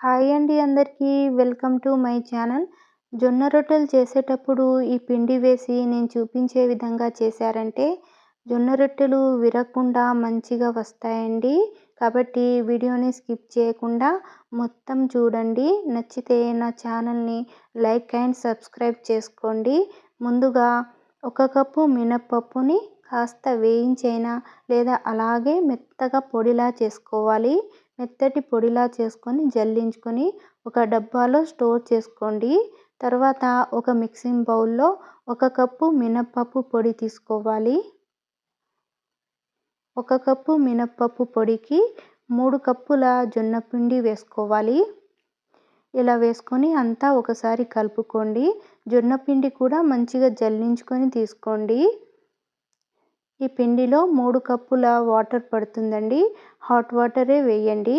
Hi అండి అందరికీ. Welcome to my channel. జొన్న రొట్టెలు చేసేటప్పుడు ఈ పిండి వేసి నేను చూపించే విధంగా చేశారంటే జొన్న రొట్టెలు విరగకుండా మంచిగా వస్తాయండి. కాబట్టి వీడియోని స్కిప్ చేయకుండా మొత్తం చూడండి. నచ్చితే నా ఛానల్ని లైక్ అండ్ సబ్స్క్రైబ్ చేసుకోండి. ముందుగా ఒక కప్పు మినప్పప్పుని కాస్త వేయించైనా లేదా అలాగే మెత్తగా పొడిలా చేసుకోవాలి. మెత్తటి పొడిలా చేసుకొని జల్లించుకొని ఒక డబ్బాలో స్టోర్ చేసుకోండి. తర్వాత ఒక మిక్సింగ్ బౌల్లో ఒక కప్పు మినప్పప్పు పొడి తీసుకోవాలి. ఒక కప్పు మినప్పప్పు పొడికి మూడు కప్పుల జొన్న పిండి వేసుకోవాలి. ఇలా వేసుకొని అంతా ఒకసారి కలుపుకోండి. జొన్న పిండి కూడా మంచిగా జల్లించుకొని తీసుకోండి. ఈ పిండిలో మూడు కప్పుల వాటర్ పడుతుందండి. హాట్ వాటరే వేయండి.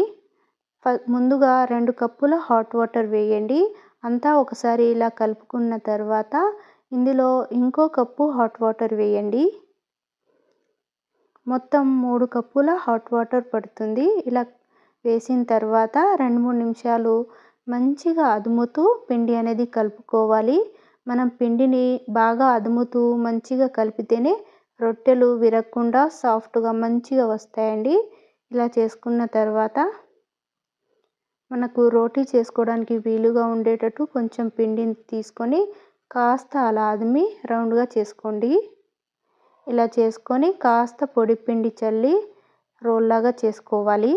ముందుగా రెండు కప్పుల హాట్ వాటర్ వేయండి. అంతా ఒకసారి ఇలా కలుపుకున్న తర్వాత ఇందులో ఇంకో కప్పు హాట్ వాటర్ వేయండి. మొత్తం మూడు కప్పుల హాట్ వాటర్ పడుతుంది. ఇలా వేసిన తర్వాత రెండు మూడు నిమిషాలు మంచిగా అదుముతూ పిండి అనేది కలుపుకోవాలి. మనం పిండిని బాగా అదుముతూ మంచిగా కలిపితేనే రొట్టెలు విరగకుండా సాఫ్ట్గా మంచిగా వస్తాయండి. ఇలా చేసుకున్న తర్వాత మనకు రోటీ చేసుకోవడానికి వీలుగా ఉండేటట్టు కొంచెం పిండిని తీసుకొని కాస్త అలా అదిమి రౌండ్గా చేసుకోండి. ఇలా చేసుకొని కాస్త పొడి పిండి చల్లి రోల్లాగా చేసుకోవాలి.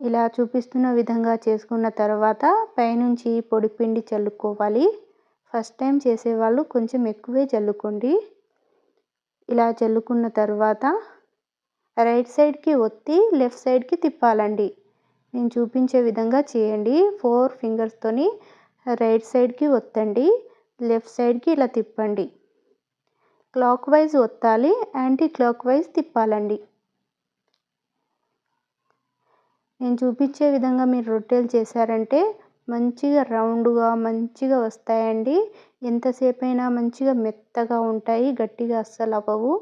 ఇలా చూపిస్తున్న విధంగా చేసుకున్న తర్వాత పైనుంచి పొడి పిండి చల్లుకోవాలి. ఫస్ట్ టైం చేసేవాళ్ళు కొంచెం ఎక్కువే చల్లుకోండి. ఇలా చల్లుకున్న తర్వాత రైట్ సైడ్కి ఒత్తి లెఫ్ట్ సైడ్కి తిప్పాలండి. నేను చూపించే విధంగా చేయండి. ఫోర్ ఫింగర్స్తోని రైట్ సైడ్కి ఒత్తండి. లెఫ్ట్ సైడ్కి ఇలా తిప్పండి. క్లాక్ వైజ్ ఒత్తాలి. యాంటీ క్లాక్ వైజ్ తిప్పాలండి. నేను చూపించే విధంగా మీరు రొట్టెలు చేశారంటే మంచిగా రౌండ్గా మంచిగా వస్తాయండి. ఎంతసేపు అయినా మంచిగా మెత్తగా ఉంటాయి గట్టిగా అస్సలు అవ్వవు.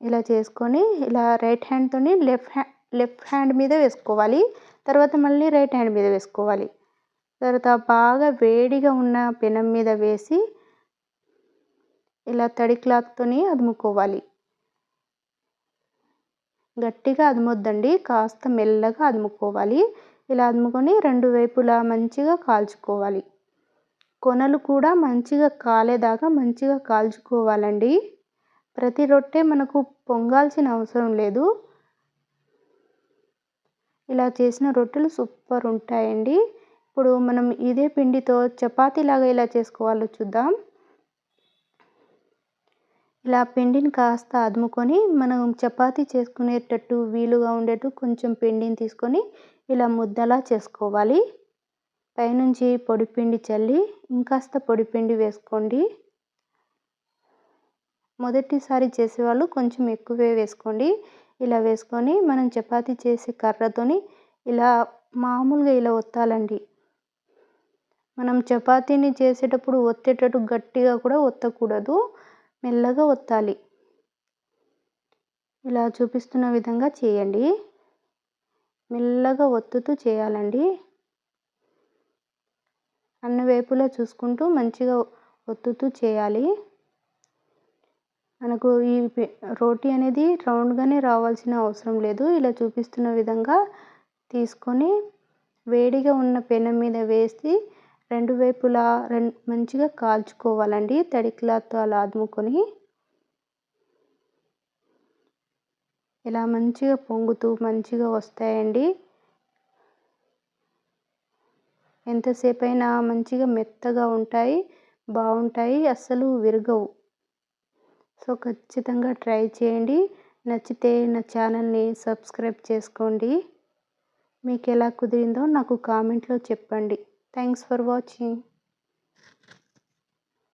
ఇలా చేసుకొని ఇలా రైట్ హ్యాండ్తో లెఫ్ట్ హ్యాండ్ లెఫ్ట్ హ్యాండ్ మీద వేసుకోవాలి. తర్వాత మళ్ళీ రైట్ హ్యాండ్ మీద వేసుకోవాలి. తర్వాత బాగా వేడిగా ఉన్న పెనం మీద వేసి ఇలా తడి క్లాత్తో అదుముకోవాలి. గట్టిగా అదుమొద్దండి కాస్త మెల్లగా అదుముకోవాలి. ఇలా అదుముకొని రెండు వైపులా మంచిగా కాల్చుకోవాలి. కొనలు కూడా మంచిగా కాలేదాకా మంచిగా కాల్చుకోవాలండి. ప్రతి రొట్టె మనకు పొంగాల్సిన అవసరం లేదు. ఇలా చేసిన రొట్టెలు సూపర్ ఉంటాయండి. ఇప్పుడు మనం ఇదే పిండితో చపాతీలాగా ఇలా చేసుకోవాలో చూద్దాం. ఇలా పిండిని కాస్త అదుముకొని మనం చపాతీ చేసుకునేటట్టు వీలుగా ఉండేట్టు కొంచెం పిండిని తీసుకొని ఇలా ముద్దలా చేసుకోవాలి. పైనుంచి పొడి పిండి చల్లి ఇంకాస్త పొడి పిండి వేసుకోండి. మొదటిసారి చేసేవాళ్ళు కొంచెం ఎక్కువే వేసుకోండి. ఇలా వేసుకొని మనం చపాతీ చేసే కర్రతోని ఇలా మామూలుగా ఇలా ఒత్తాలండి. మనం చపాతీని చేసేటప్పుడు ఒత్తేటట్టు గట్టిగా కూడా ఒత్తకూడదు. మెల్లగా ఒత్తాలి. ఇలా చూపిస్తున్న విధంగా చేయండి. మెల్లగా ఒత్తుతూ చేయాలండి. అన్ని వైపులా చూసుకుంటూ మంచిగా ఒత్తుతూ చేయాలి. మనకు ఈ రోటీ అనేది రౌండ్గానే రావాల్సిన అవసరం లేదు. ఇలా చూపిస్తున్న విధంగా తీసుకొని వేడిగా ఉన్న పెనం మీద వేసి రెండు వైపులా రెండు మంచిగా కాల్చుకోవాలండి. తడి క్లాత్తో అలా అదుముకొని ఇలా మంచిగా పొంగుతూ మంచిగా వస్తాయండి. ఎంతసేపు అయినా మంచిగా మెత్తగా ఉంటాయి బాగుంటాయి అస్సలు విరగవు. సో ఖచ్చితంగా ట్రై చేయండి. నచ్చితే నా ఛానల్ని సబ్స్క్రైబ్ చేసుకోండి. మీకు ఎలా కుదిరిందో నాకు కామెంట్లో చెప్పండి. Thanks for watching.